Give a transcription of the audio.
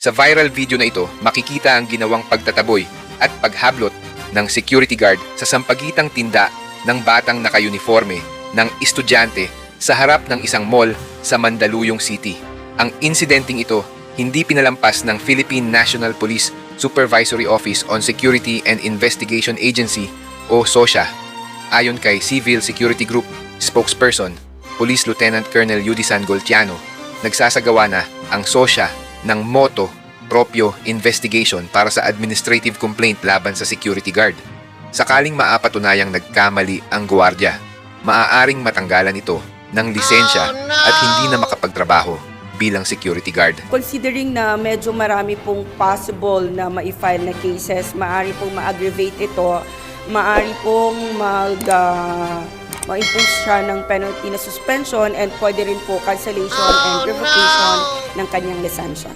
Sa viral video na ito, makikita ang ginawang pagtataboy at paghablot ng security guard sa sampagitang tinda ng batang naka-uniforme ng estudyante sa harap ng isang mall sa Mandaluyong City. Ang incidenting ito hindi pinalampas ng Philippine National Police Supervisory Office on Security and Investigation Agency o SOSHA. Ayon kay Civil Security Group spokesperson, Police Lieutenant Colonel Yudisan Goltiano, nagsasagawa na ang SOSHA ng moto proprio investigation para sa administrative complaint laban sa security guard. Sakaling maapatunayang nagkamali ang gwardiya, maaaring matanggalan ito ng lisensya at hindi na makapagtrabaho bilang security guard. Considering na medyo marami pong possible na ma-file na cases, maaari pong ma-aggravate ito, maaari pong mag ah, ma-impose siya ng penalty na suspension and pwede rin po cancellation and revocation ng kanyang lisensya.